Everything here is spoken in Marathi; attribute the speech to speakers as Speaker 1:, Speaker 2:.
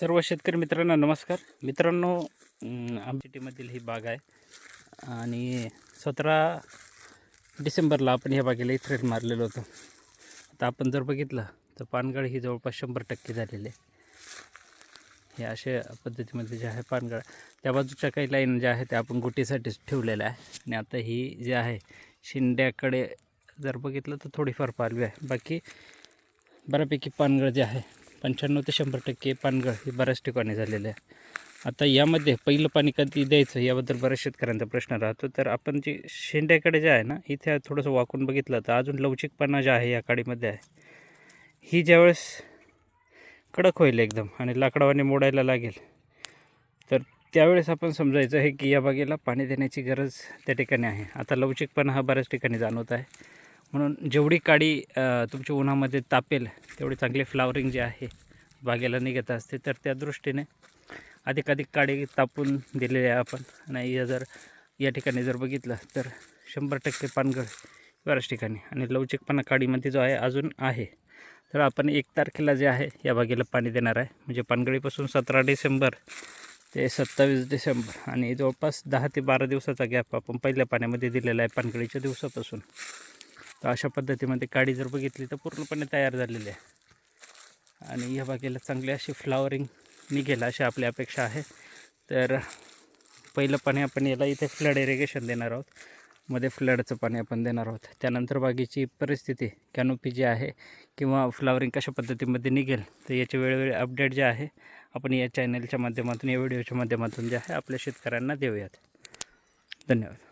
Speaker 1: सर्व शेतकरी मित्रांनो नमस्कार. मित्रांनो आमच्या सिटीमधील ही बाग आहे. आणि सतरा डिसेंबरला आपण ह्या बागेला थ्रेड मारलेलो होतो. आता आपण जर बघितलं तर पानगळ ही जवळपास शंभर टक्के झालेली आहे. हे अशा पद्धतीमध्ये जे आहे पानगळ त्या बाजूच्या काही लाईन ज्या आहेत त्या आपण गुटीसाठीच ठेवलेल्या आहे. आणि आता ही जी आहे शिंड्याकडे जर बघितलं तर थोडीफार पालवी आहे. बाकी बऱ्यापैकी पानगळ जे आहे पंच्याण्णव ते शंभर टक्के पानगळ हे बऱ्याच ठिकाणी झालेलं आहे. आता यामध्ये पहिलं पाणी कधी द्यायचं याबद्दल बऱ्याच शेतकऱ्यांचा प्रश्न राहतो. तर आपण जे शेंड्याकडे जे आहे ना इथे थोडंसं वाकून बघितलं तर अजून लवचिकपणा जे आहे या काडीमध्ये आहे. ही ज्यावेळेस कडक होईल एकदम आणि लाकडावाने मोडायला लागेल तर त्यावेळेस आपण समजायचं आहे की या बागेला पाणी देण्याची गरज त्या ठिकाणी आहे. आता लवचिकपणा हा बऱ्याच ठिकाणी जाणवत आहे. म्हणून जेवढी काडी तुमची तुमच्या उन्हामध्ये तापेल तेवढी चांगली फ्लावरिंग जे आहे बागेला निघत असते तर त्या दृष्टीने अधिकाधिक काडी तापून दिलेली आहे आपण. आणि या जर या ठिकाणी जर बघितलं तर शंभर टक्के पानगळ बऱ्याच ठिकाणी. आणि लवचिकपणा काडीमध्ये जो आहे अजून आहे. तर आपण एक तारखेला जे आहे या बागेला पाणी देणार आहे. म्हणजे पानगळीपासून सतरा डिसेंबर ते सत्तावीस डिसेंबर. आणि जवळपास दहा ते बारा दिवसाचा गॅप आपण पहिल्या पाण्यामध्ये दिलेला आहे पानगळीच्या दिवसापासून. तर अशा पद्धतीमध्ये काडी जर बघितली तर पूर्णपणे तयार झालेली आहे. आणि या बागेला चांगली अशी फ्लावरिंग निघेल अशी आपली अपेक्षा आहे. तर पहिलं पाणी आपण याला इथे फ्लड इरिगेशन देणार आहोत. मध्ये फ्लडचं पाणी आपण देणार आहोत. त्यानंतर बागेची परिस्थिती कॅनोपी जी आहे किंवा फ्लावरिंग कशा पद्धतीमध्ये निघेल तर याचे वेळोवेळी अपडेट जे आहे आपण या चॅनलच्या माध्यमातून या व्हिडिओच्या माध्यमातून जे आहे आपल्या शेतकऱ्यांना देऊयात. धन्यवाद.